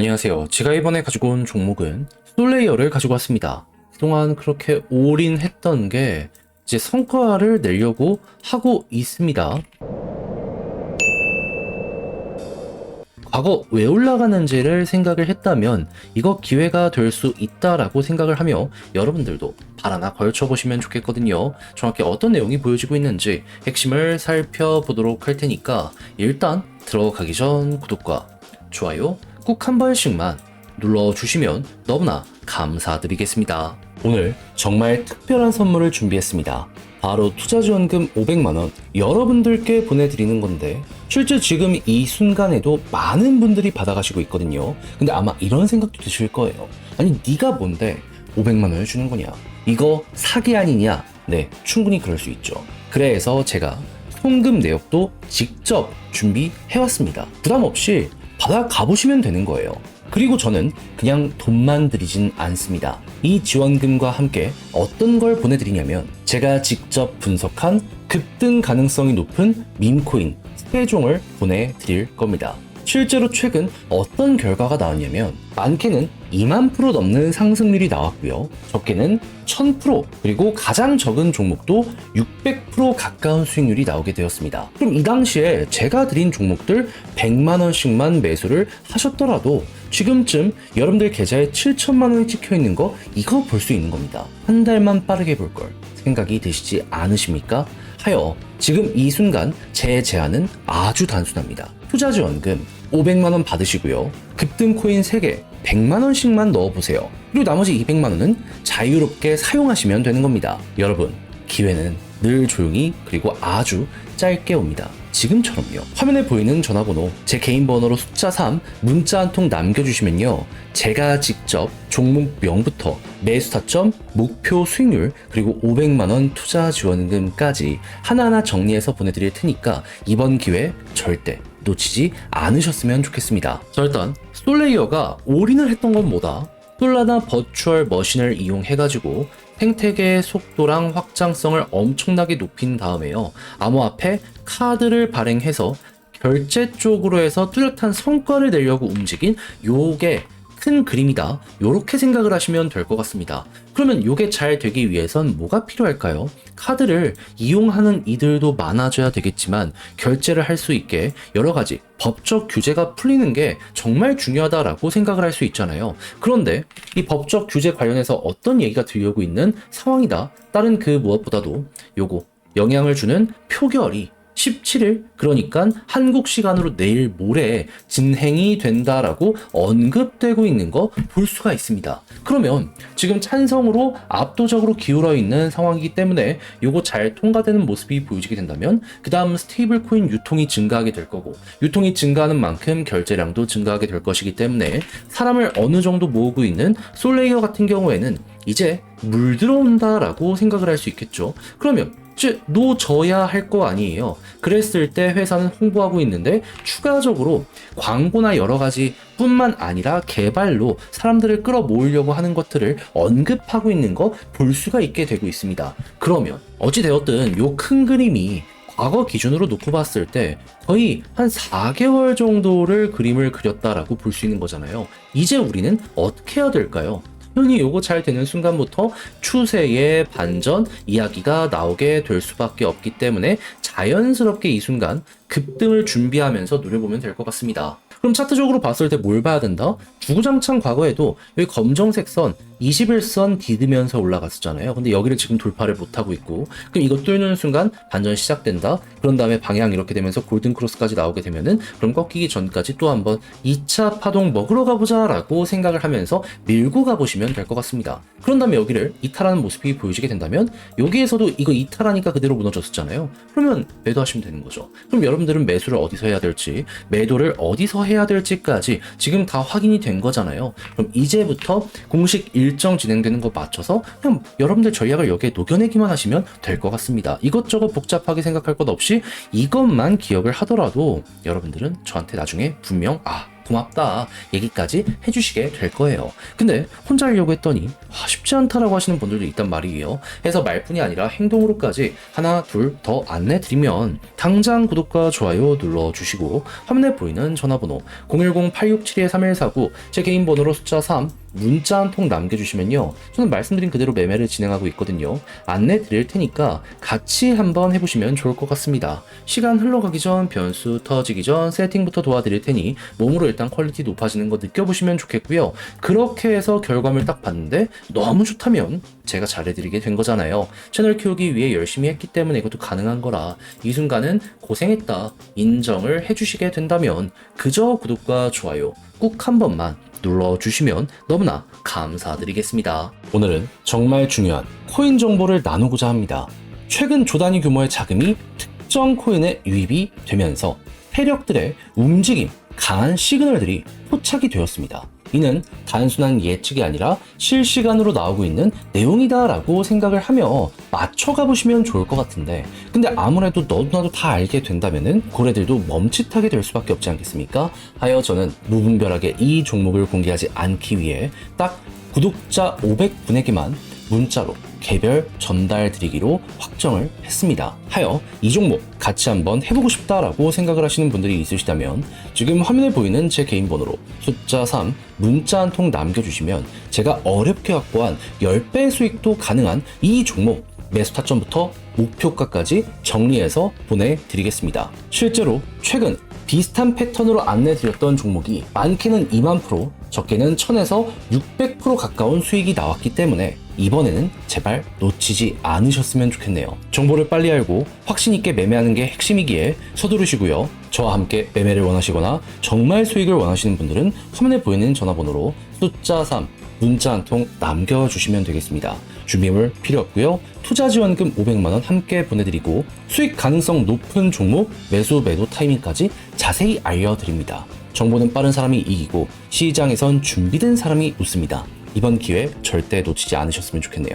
안녕하세요. 제가 이번에 가지고 온 종목은 솔레이어를 가지고 왔습니다. 그동안 그렇게 올인했던 게 이제 성과를 내려고 하고 있습니다. 과거 왜 올라가는지를 생각을 했다면 이거 기회가 될 수 있다라고 생각을 하며 여러분들도 발 하나 걸쳐보시면 좋겠거든요. 정확히 어떤 내용이 보여지고 있는지 핵심을 살펴보도록 할 테니까 일단 들어가기 전 구독과 좋아요 꼭 한 번씩만 눌러주시면 너무나 감사드리겠습니다. 오늘 정말 특별한 선물을 준비했습니다. 바로 투자지원금 500만원 여러분들께 보내드리는 건데 실제 지금 이 순간에도 많은 분들이 받아가시고 있거든요. 근데 아마 이런 생각도 드실 거예요. 아니 네가 뭔데 500만원을 주는 거냐? 이거 사기 아니냐? 네, 충분히 그럴 수 있죠. 그래서 제가 송금 내역도 직접 준비해왔습니다. 부담 없이 받아 가보시면 되는 거예요. 그리고 저는 그냥 돈만 드리진 않습니다. 이 지원금과 함께 어떤 걸 보내드리냐면 제가 직접 분석한 급등 가능성이 높은 밈코인 3종을 보내드릴 겁니다. 실제로 최근 어떤 결과가 나왔냐면 많게는 2만 프로 넘는 상승률이 나왔고요. 적게는 1000% 그리고 가장 적은 종목도 600% 가까운 수익률이 나오게 되었습니다. 그럼 이 당시에 제가 드린 종목들 100만 원씩만 매수를 하셨더라도 지금쯤 여러분들 계좌에 7천만 원이 찍혀 있는 거 이거 볼 수 있는 겁니다. 한 달만 빠르게 볼 걸 생각이 드시지 않으십니까? 하여 지금 이 순간 제 제안은 아주 단순합니다. 투자 지원금 500만 원 받으시고요. 급등 코인 3개 100만 원씩만 넣어 보세요. 그리고 나머지 200만 원은 자유롭게 사용하시면 되는 겁니다. 여러분, 기회는 늘 조용히 그리고 아주 짧게 옵니다. 지금처럼요. 화면에 보이는 전화번호 제 개인 번호로 숫자 3 문자 한 통 남겨주시면요. 제가 직접 종목명부터 매수 타점, 목표 수익률 그리고 500만 원 투자 지원금까지 하나하나 정리해서 보내드릴 테니까 이번 기회 절대 놓치지 않으셨으면 좋겠습니다. 자 일단 솔레이어가 올인을 했던 건 뭐다? 솔라나 버추얼 머신을 이용해가지고 생태계의 속도랑 확장성을 엄청나게 높인 다음에요. 암호화폐 카드를 발행해서 결제 쪽으로 해서 뚜렷한 성과를 내려고 움직인 요게 큰 그림이다. 요렇게 생각을 하시면 될 것 같습니다. 그러면 요게 잘 되기 위해선 뭐가 필요할까요? 카드를 이용하는 이들도 많아져야 되겠지만 결제를 할 수 있게 여러 가지 법적 규제가 풀리는 게 정말 중요하다라고 생각을 할 수 있잖아요. 그런데 이 법적 규제 관련해서 어떤 얘기가 들려오고 있는 상황이다. 다른 그 무엇보다도 요거 영향을 주는 표결이 17일 그러니까 한국 시간으로 내일 모레 진행이 된다라고 언급되고 있는 거 볼 수가 있습니다. 그러면 지금 찬성으로 압도적으로 기울어 있는 상황이기 때문에 요거 잘 통과되는 모습이 보여지게 된다면 그 다음 스테이블 코인 유통이 증가하게 될 거고 유통이 증가하는 만큼 결제량도 증가하게 될 것이기 때문에 사람을 어느 정도 모으고 있는 솔레이어 같은 경우에는 이제 물 들어온다라고 생각을 할 수 있겠죠. 그러면 즉 놓져야 할 거 아니에요. 그랬을 때 회사는 홍보하고 있는데 추가적으로 광고나 여러 가지 뿐만 아니라 개발로 사람들을 끌어모으려고 하는 것들을 언급하고 있는 거 볼 수가 있게 되고 있습니다. 그러면 어찌 되었든 요 큰 그림이 과거 기준으로 놓고 봤을 때 거의 한 4개월 정도를 그림을 그렸다라고 볼 수 있는 거잖아요. 이제 우리는 어떻게 해야 될까요? 당연히 요거 잘 되는 순간부터 추세의 반전 이야기가 나오게 될 수밖에 없기 때문에 자연스럽게 이 순간 급등을 준비하면서 노려보면 될 것 같습니다. 그럼 차트적으로 봤을 때 뭘 봐야 된다? 주구장창 과거에도 여기 검정색 선 21선 디드면서 올라갔었잖아요. 근데 여기를 지금 돌파를 못하고 있고 그럼 이거 뚫는 순간 반전 시작된다. 그런 다음에 방향 이렇게 되면서 골든 크로스까지 나오게 되면은 그럼 꺾이기 전까지 또 한번 2차 파동 먹으러 가보자 라고 생각을 하면서 밀고 가보시면 될 것 같습니다. 그런 다음에 여기를 이탈하는 모습이 보여지게 된다면 여기에서도 이거 이탈하니까 그대로 무너졌었잖아요. 그러면 매도하시면 되는 거죠. 그럼 여러분들은 매수를 어디서 해야 될지 매도를 어디서 해야 될지까지 지금 다 확인이 된 거잖아요. 그럼 이제부터 공식 일정 진행되는 거 맞춰서 그냥 여러분들 전략을 여기에 녹여내기만 하시면 될 것 같습니다. 이것저것 복잡하게 생각할 것 없이 이것만 기억을 하더라도 여러분들은 저한테 나중에 분명 아 고맙다 얘기까지 해주시게 될 거예요. 근데 혼자 하려고 했더니 아, 쉽지 않다라고 하시는 분들도 있단 말이에요. 해서 말뿐이 아니라 행동으로까지 하나 둘 더 안내 드리면 당장 구독과 좋아요 눌러주시고 화면에 보이는 전화번호 010-8672-3149 제 개인 번호로 숫자 3 문자 한 통 남겨주시면요. 저는 말씀드린 그대로 매매를 진행하고 있거든요. 안내 드릴 테니까 같이 한번 해보시면 좋을 것 같습니다. 시간 흘러가기 전, 변수 터지기 전 세팅부터 도와드릴 테니 몸으로 일단 퀄리티 높아지는 거 느껴보시면 좋겠고요. 그렇게 해서 결과물 딱 봤는데 너무 좋다면 제가 잘해드리게 된 거잖아요. 채널 키우기 위해 열심히 했기 때문에 이것도 가능한 거라 이 순간은 고생했다 인정을 해주시게 된다면 그저 구독과 좋아요 꾹 한 번만 눌러주시면 너무나 감사드리겠습니다. 오늘은 정말 중요한 코인 정보를 나누고자 합니다. 최근 조단위 규모의 자금이 특정 코인에 유입이 되면서 세력들의 움직임, 강한 시그널들이 포착이 되었습니다. 이는 단순한 예측이 아니라 실시간으로 나오고 있는 내용이다라고 생각을 하며 맞춰가 보시면 좋을 것 같은데 근데 아무래도 너도나도 다 알게 된다면은 고래들도 멈칫하게 될 수밖에 없지 않겠습니까? 하여 저는 무분별하게 이 종목을 공개하지 않기 위해 딱 구독자 500분에게만 문자로 개별 전달 드리기로 확정을 했습니다. 하여 이 종목 같이 한번 해보고 싶다라고 생각을 하시는 분들이 있으시다면 지금 화면에 보이는 제 개인 번호로 숫자 3 문자 한 통 남겨주시면 제가 어렵게 확보한 10배 수익도 가능한 이 종목 매수 타점부터 목표가까지 정리해서 보내드리겠습니다. 실제로 최근 비슷한 패턴으로 안내드렸던 종목이 많게는 2만 프로, 적게는 1000에서 600% 가까운 수익이 나왔기 때문에 이번에는 제발 놓치지 않으셨으면 좋겠네요. 정보를 빨리 알고 확신 있게 매매하는 게 핵심이기에 서두르시고요. 저와 함께 매매를 원하시거나 정말 수익을 원하시는 분들은 화면에 보이는 전화번호로 숫자 3 문자 한 통 남겨주시면 되겠습니다. 준비물 필요 없고요. 투자 지원금 500만원 함께 보내드리고 수익 가능성 높은 종목 매수 매도 타이밍까지 자세히 알려드립니다. 정보는 빠른 사람이 이기고 시장에선 준비된 사람이 웃습니다. 이번 기회 절대 놓치지 않으셨으면 좋겠네요.